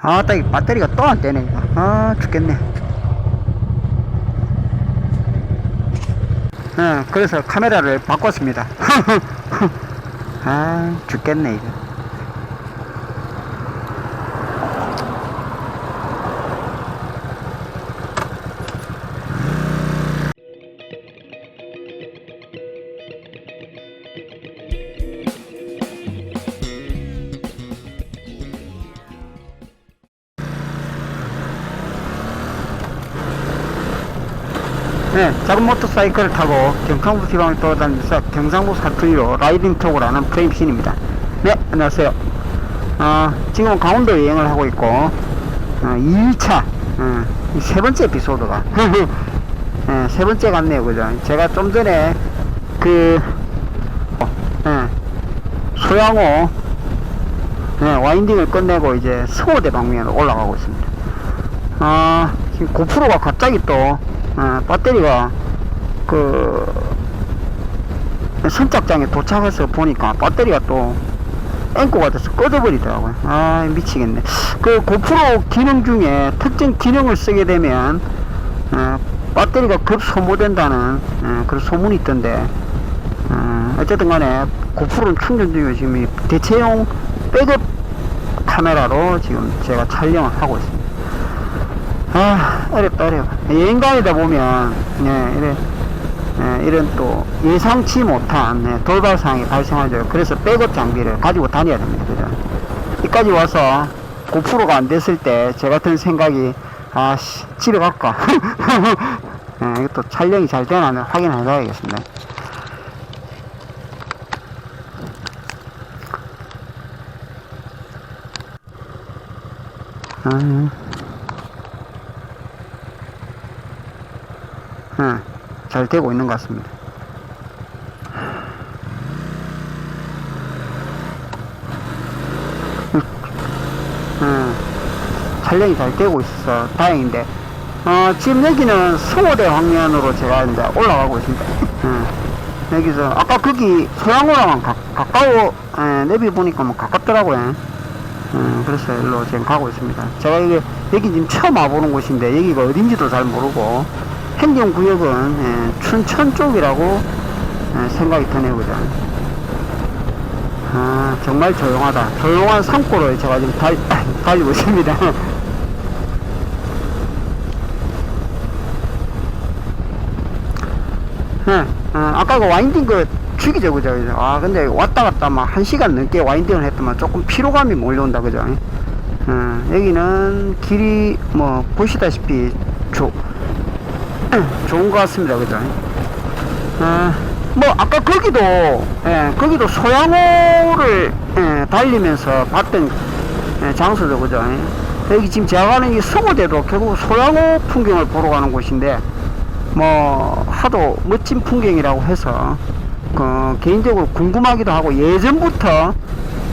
아, 딱이 배터리가 또 안 되네. 아, 죽겠네. 어, 그래서 카메라를 바꿨습니다. 아, 죽겠네, 이거. 네, 작은 모터사이클을 타고 경상북 지방을 돌아다니면서 경상북 사투리로 라이딩 톡을 하는 프레임신입니다. 네, 안녕하세요. 어, 지금 강원도 여행을 하고 있고, 어, 2일차, 어, 이세 번째 에피소드가, 네, 세 번째 같네요, 그죠? 제가 좀 전에, 그, 어, 네, 소양호, 네, 와인딩을 끝내고 이제 서호대 방면으로 올라가고 있습니다. 아, 지금 고프로가 갑자기 또, 어, 배터리가, 그, 선착장에 도착해서 보니까 배터리가 또, 앵꼬가 돼서 꺼져버리더라고요. 아, 미치겠네. 그 고프로 기능 중에 특정 기능을 쓰게 되면, 어, 배터리가 급 소모된다는, 어, 그런 소문이 있던데, 어, 어쨌든 간에 고프로는 충전 중이고 지금 이 대체용 백업 카메라로 지금 제가 촬영을 하고 있습니다. 아, 어렵다, 어려워. 다니다 보면, 네, 이래, 네, 이런 또 예상치 못한 네, 돌발 상황이 발생하죠. 그래서 백업 장비를 가지고 다녀야 됩니다. 그죠? 여기까지 와서 고프로가 안 됐을 때, 제 같은 생각이, 아, 씨, 집에 갈까? 네, 이것도 촬영이 잘 되나 확인해 봐야겠습니다. 음. 응, 잘 되고 있는 것 같습니다. 응, 촬영이 잘 되고 있어서 다행인데, 어, 지금 여기는 서호대 방면으로 제가 이제 올라가고 있습니다. 응, 여기서, 아까 거기 소양호랑 가, 가까워, 에, 내비 보니까 뭐 가깝더라고요. 음, 그래서 일로 지금 가고 있습니다. 제가 이게, 여기 지금 처음 와보는 곳인데, 여기가 어딘지도 잘 모르고, 행정구역은, 예, 춘천 쪽이라고, 예, 생각이 드네요, 그죠? 아, 정말 조용하다. 조용한 산골을 제가 지금 달, 달리고 있습니다. 예, 어, 아까 그 와인딩 그 죽이죠, 그죠? 그죠? 아, 근데 왔다 갔다 막 한 시간 넘게 와인딩을 했더만 조금 피로감이 몰려온다, 그죠? 어, 여기는 길이 뭐 보시다시피 조, 좋은 것 같습니다, 그죠? 어, 뭐 아까 거기도 예, 거기도 소양호를 예, 달리면서 봤던 예, 장소죠, 그죠? 여기 지금 제가 가는 이 서고대도 결국 소양호 풍경을 보러 가는 곳인데 뭐 하도 멋진 풍경이라고 해서 그 개인적으로 궁금하기도 하고 예전부터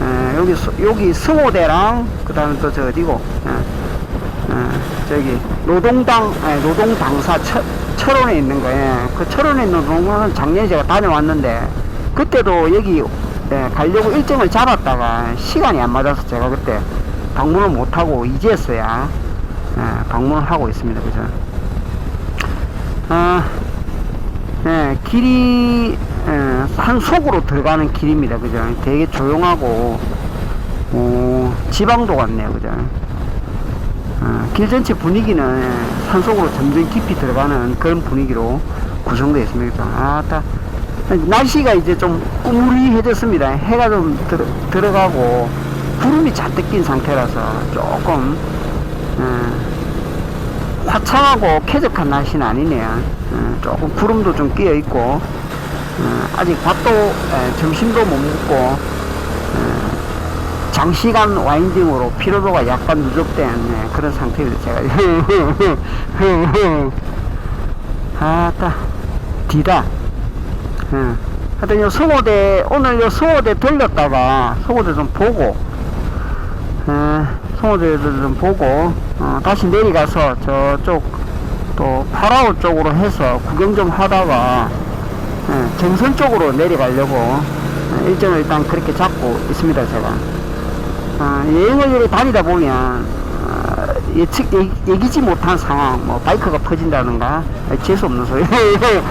에, 여기 서- 여기 성호대랑 그 다음에 또 저 어디고 에, 에, 저기 노동당 에, 노동당사 철, 철원에 있는 거예요. 그 철원에 있는 노동당은 작년에 제가 다녀왔는데 그때도 여기 에, 가려고 일정을 잡았다가 시간이 안 맞아서 제가 그때 방문을 못하고 이제서야 에, 방문을 하고 있습니다. 그죠? 아, 예, 길이 예, 산 속으로 들어가는 길입니다. 그죠? 되게 조용하고 어, 지방도 같네요. 그죠? 어, 길 전체 분위기는 예, 산 속으로 점점 깊이 들어가는 그런 분위기로 구성되어 있습니다. 아, 딱 날씨가 이제 좀 꾸무리해졌습니다. 해가 좀 들, 들어가고 구름이 잔뜩 낀 상태라서 조금 예, 화창하고 쾌적한 날씨는 아니네요. 어, 조금 구름도 좀 끼어 있고, 어, 아직 밥도, 에, 점심도 못 먹고, 어, 장시간 와인딩으로 피로도가 약간 누적된 네, 그런 상태입니다. 제가. 아따, 디다. 어. 하여튼 요 성호대, 오늘 요 성호대 들렸다가 성호대 좀 보고, 어, 성호대를 좀 보고 어, 다시 내려가서 저쪽 또 파라오 쪽으로 해서 구경 좀 하다가 예, 정선 쪽으로 내려가려고 어, 일정을 일단 그렇게 잡고 있습니다 제가 어, 여행을 다니다 보면 예측 예, 예기치 못한 상황 뭐 바이크가 퍼진다든가? 재수 없는 소리. 예,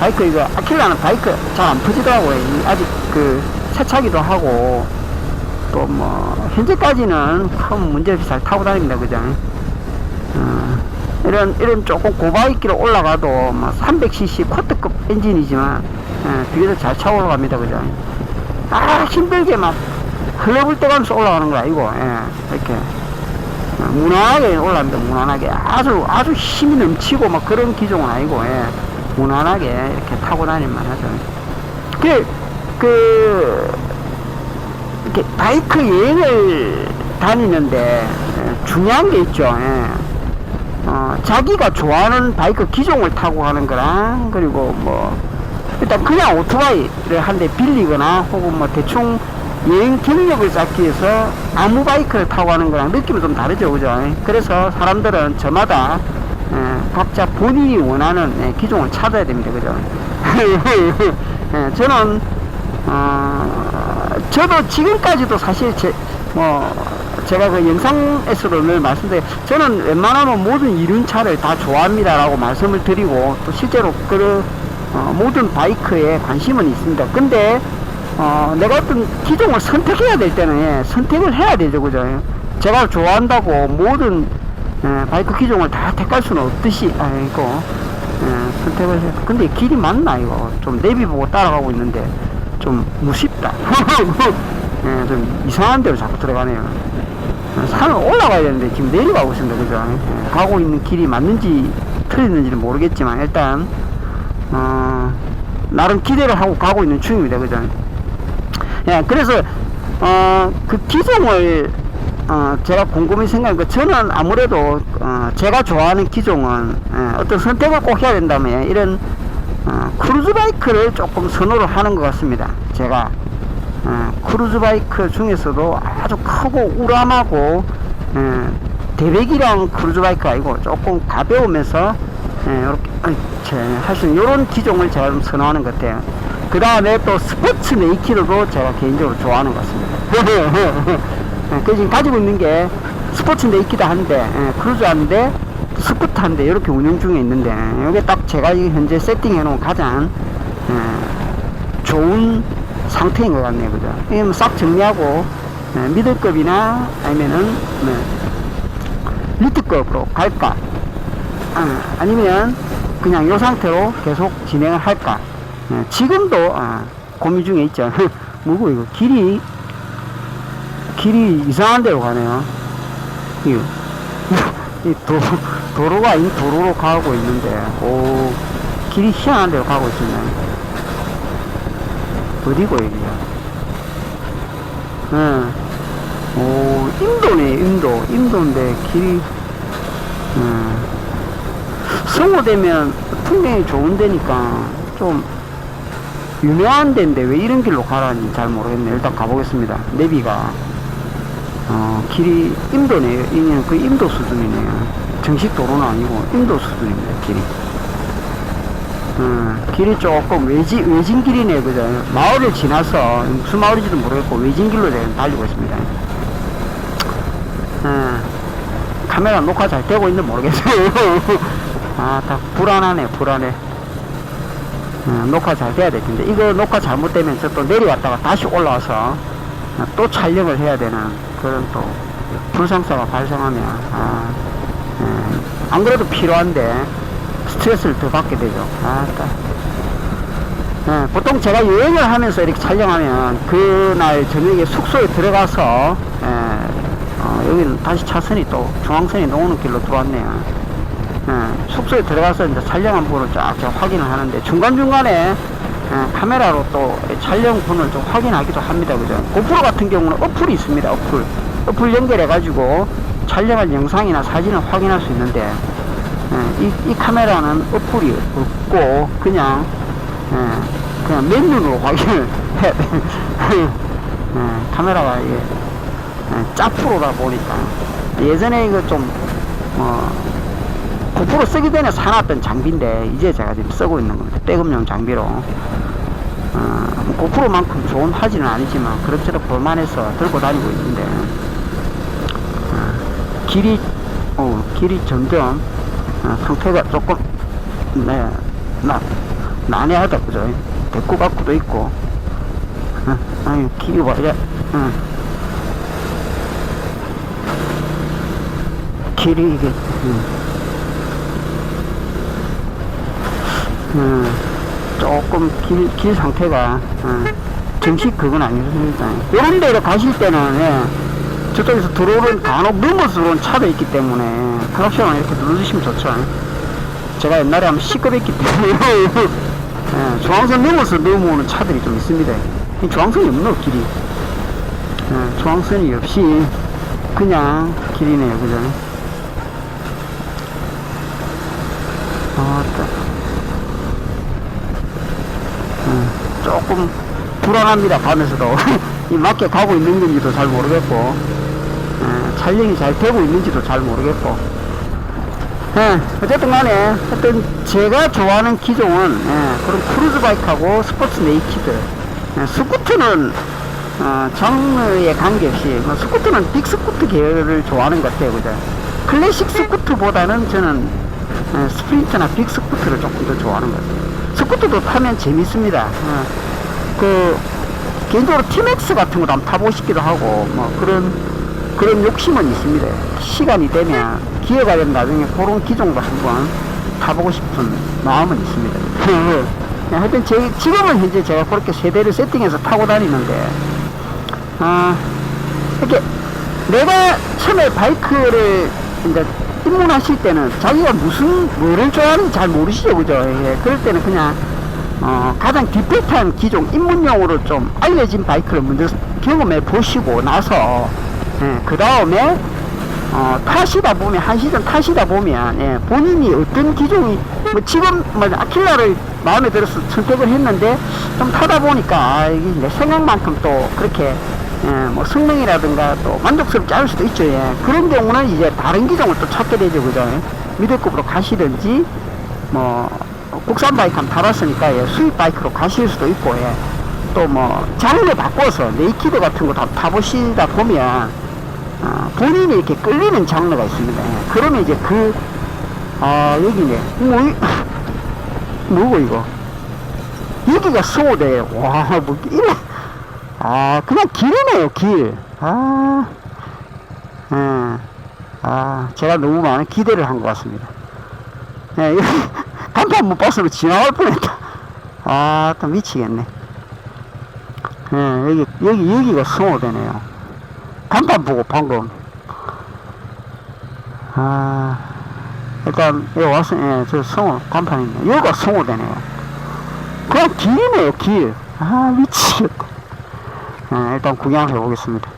바이크 이거 아킬라는 바이크 잘 안 퍼지더라고요. 이 아직 그 세차기도 하고 또 뭐 현재까지는 큰 문제 없이 잘 타고 다닙니다. 그죠? 어, 이런 이런 조금 고바이키로 올라가도 뭐 300cc 쿼트급 엔진이지만 예, 비교적 잘 차 올라갑니다. 그죠? 아 힘들게 막 흘러볼 때 가면서 올라가는 거 아니고 예, 이렇게. 어, 무난하게 올라갑니다 무난하게. 아주 아주 힘이 넘치고 막 그런 기종은 아니고 예, 무난하게 이렇게 타고 다닐만 하죠. 그, 그 이렇게 바이크 여행을 다니는데 예, 중요한 게 있죠 예. 어, 자기가 좋아하는 바이크 기종을 타고 가는 거랑 그리고 뭐 일단 그냥 오토바이를 한 대 빌리거나 혹은 뭐 대충 여행 경력을 쌓기 위해서 아무 바이크를 타고 가는 거랑 느낌이 좀 다르죠 그죠 그래서 사람들은 저마다 예, 각자 본인이 원하는 예, 기종을 찾아야 됩니다 그죠 예, 저는 어, 저도 지금까지도 사실 제, 뭐 제가 그 영상에서도 늘 말씀드려 저는 웬만하면 모든 이륜차를 다 좋아합니다라고 말씀을 드리고 또 실제로 그 어, 모든 바이크에 관심은 있습니다. 근데 어, 내가 어떤 기종을 선택해야 될 때는 예, 선택을 해야 되죠, 그죠? 제가 좋아한다고 모든 예, 바이크 기종을 다 택할 수는 없듯이 아이고 예, 선택을 해. 근데 길이 맞나 이거? 좀 내비 보고 따라가고 있는데 좀 무섭다. 예, 좀 이상한 데로 자꾸 들어가네요. 산을 올라가야 되는데 지금 내려가고 있습니다. 그죠? 예, 가고 있는 길이 맞는지 틀렸는지는 모르겠지만 일단 어, 나름 기대를 하고 가고 있는 중입니다. 그죠? 예, 그래서 어, 그 기종을 어, 제가 곰곰이 거 저는 아무래도 어, 제가 좋아하는 기종은 예, 어떤 선택을 꼭 해야 된다면 이런 어, 크루즈 바이크를 조금 선호를 하는 것 같습니다. 제가 어, 크루즈 바이크 중에서도 아주 크고 우람하고 예, 대백이랑 크루즈 바이크 아니고 조금 가벼우면서 예, 이렇게 할수 있는 이런 기종을 제가 좀 선호하는 것 같아요. 그 다음에 또 스포츠 네이키드도 제가 개인적으로 좋아하는 것 같습니다. 예, 그 지금 가지고 있는 게 스포츠 한대, 예, 크루즈 한대, 스쿠터 한대 이렇게 운영 중에 있는데 이게 딱 제가 현재 세팅해 놓은 가장 예, 좋은 상태인 것 같네요, 그죠? 이게 뭐싹 정리하고 예, 미들급이나 아니면은 네, 리트급으로 갈까? 아, 아니면 그냥 이 상태로 계속 진행을 할까? 예, 지금도 아, 고민 중에 있죠. 뭐고 이거 길이 길이 이상한 데로 가네요. 이, 이 도, 도로가 아닌 도로로 가고 있는데 오 길이 희한한 데로 가고 있습니다. 어디고 여기가? 예. 오 인도네 인도 인도인데 길이 예. 성호되면 풍경이 좋은 데니까 좀 유명한 데인데 왜 이런 길로 가라니 잘 모르겠네. 일단 가보겠습니다. 내비가 어, 길이 인도네요. 이게 그 인도 수준이네요. 정식 도로는 아니고 인도 수준입니다. 길이. 어, 길이 조금 외지, 외진 길이네, 그죠? 마을을 지나서, 무슨 마을인지도 모르겠고, 외진 길로 달리고 있습니다. 어, 카메라 녹화 잘 되고 있는지 모르겠어요. 아, 다 불안하네, 불안해. 어, 녹화 잘 돼야 될 텐데, 이거 녹화 잘못되면 저 또 내려왔다가 다시 올라와서 어, 또 촬영을 해야 되는 그런 또 불상사가 발생하면, 아, 예, 안 그래도 필요한데, 스트레스를 더 받게 되죠. 아, 따. 예, 보통 제가 여행을 하면서 이렇게 촬영하면 그날 저녁에 숙소에 들어가서 예, 어, 여기는 다시 차선이 또 중앙선이 나오는 길로 들어왔네요. 예, 숙소에 들어가서 이제 촬영한 부분을 쫙 확인을 하는데 중간중간에 예, 카메라로 또 촬영분을 좀 확인하기도 합니다. 그죠? 고프로 같은 경우는 어플이 있습니다. 어플. 어플 연결해가지고 촬영한 영상이나 사진을 확인할 수 있는데 예, 이, 이 카메라는 어플이 없고 그냥 예, 그냥 맨눈으로 확인을 해야 돼. 예, 카메라가 이게 예, 짭프로다 보니까 예전에 이거 좀 어, 고프로 쓰기 전에 사놨던 장비인데 이제 제가 지금 쓰고 있는 겁니다. 백업용 장비로. 어, 고프로만큼 좋은 화질은 아니지만 그럭저럭 볼만해서 들고 다니고 있는데 어, 길이 어, 길이 점점 어, 상태가 조금 네, 나, 난해하다 그죠 대꾸 갖고도 있고 어, 아니 길이 봐 이래 어. 길이 이게 음. 음, 조금 길, 길 상태가 어, 정식 그건 아니었습니다. 이런 데로 가실 때는 예, 저쪽에서 들어오는 간혹 넘어서 들어온 차도 있기 때문에 클락션을 이렇게 눌러주시면 좋죠. 제가 옛날에 한번 시끄럽기 때문에. 예, 중앙선 넘어서 넘어오는 차들이 좀 있습니다. 이 중앙선이 없노 길이? 예, 중앙선이 없이 그냥 길이네요 그죠? 아따 음, 조금 불안합니다 밤에서도. 이 맞게 가고 있는 건지도 잘 모르겠고 예, 촬영이 잘 되고 있는지도 잘 모르겠고. 예, 어쨌든 간에 하여튼 제가 좋아하는 기종은 예, 그런 크루즈 바이크하고 스포츠 네이키드. 예, 스쿠트는 어, 장르에 관계없이 뭐 스쿠트는 빅스쿠트 계열을 좋아하는 것 같아요 그죠? 클래식 스쿠트보다는 저는 예, 스프린트나 빅스쿠트를 조금 더 좋아하는 것 같아요. 스쿠트도 타면 재밌습니다. 어, 그 개인적으로 티맥스 같은 것도 한번 타보고 싶기도 하고 뭐 그런 그런 욕심은 있습니다. 시간이 되면 기회가 되면 나중에 그런 기종도 한번 타보고 싶은 마음은 있습니다. 하여튼 제, 지금은 현재 제가 그렇게 세대를 세팅해서 타고 다니는데 아 이렇게 내가 처음에 바이크를 이제 입문하실 때는 자기가 무슨 뭐를 좋아하는지 잘 모르시죠 그죠? 예, 그럴 때는 그냥 어, 가장 디페트한 기종 입문용으로 좀 알려진 바이크를 먼저 경험해 보시고 나서 그 다음에 어, 타시다 보면 한 시즌 타시다 보면 예, 본인이 어떤 기종이 뭐 지금 뭐 아킬라를 마음에 들어서 선택을 했는데 좀 타다 보니까 아, 이게 내 생각만큼 또 그렇게 예, 뭐 성능이라든가 또 만족스럽지 않을 수도 있죠 예. 그런 경우는 이제 다른 기종을 또 찾게 되죠 그죠 미들급으로 가시든지 뭐 국산 바이크 한번 타봤으니까 예, 수입 바이크로 가실 수도 있고 예. 또뭐 장르 바꿔서 네이키드 같은 거 다 타보시다 보면 어, 본인이 이렇게 끌리는 장르가 있습니다. 예. 그러면 이제 그 아 여기네 뭐 이- 뭐고 이거? 여기가 소대. 와 뭐 이래. 아 그냥 길이네요 길 아 예. 아 제가 너무 많은 기대를 한 것 같습니다. 예, 간판 못 봤으면 지나갈 뻔했다. 아, 또 미치겠네. 예, 여기, 여기, 여기가 성호대네요. 간판 보고 방금. 아, 일단, 여기 와서, 예, 저 성호, 간판 있네. 여기가 성호대네요. 그냥 길이네요, 길. 아, 미치겠다. 예, 일단 구경해 보겠습니다.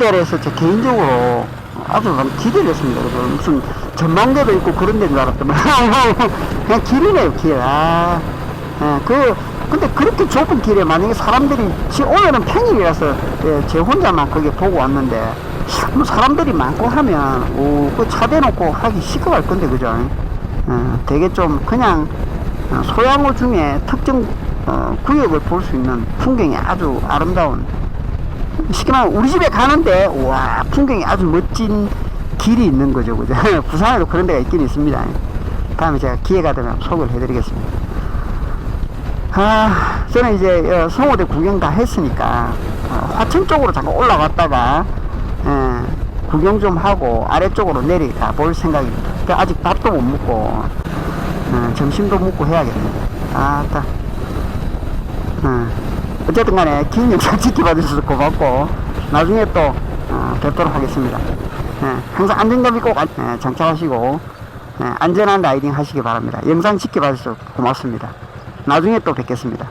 대에서 제 개인적으로 아주 좀 기대를 했습니다. 그래서 무슨 전망대도 있고 그런 데인 줄 알았더만. 그냥 길이네요, 길. 아, 예, 그, 근데 그렇게 좁은 길에 만약에 사람들이, 지 오늘은 평일이라서 예, 제 혼자만 거기 보고 왔는데, 뭐 사람들이 많고 하면, 오, 그차 대놓고 하기 시끄러울 건데, 그죠? 어, 되게 좀 그냥 어, 소양호 중에 특정 어, 구역을 볼 수 있는 풍경이 아주 아름다운 쉽게 말하면 우리 집에 가는데 와 풍경이 아주 멋진 길이 있는 거죠 그죠 부산에도 그런 데가 있긴 있습니다 다음에 제가 기회가 되면 소개를 해드리겠습니다 아 저는 이제 어, 성호대 구경 다 했으니까 어, 화천 쪽으로 잠깐 올라갔다가 예, 구경 좀 하고 아래쪽으로 내려가 볼 생각입니다. 아직 밥도 못 먹고 어, 점심도 먹고 해야겠네. 아따. 어, 어쨌든 간에 긴 영상 지켜봐 주셔서 고맙고 나중에 또 어, 뵙도록 하겠습니다. 예, 항상 있고 예, 장착하시고 예, 안전한 라이딩 하시기 바랍니다. 영상 지켜봐 주셔서 고맙습니다. 나중에 또 뵙겠습니다.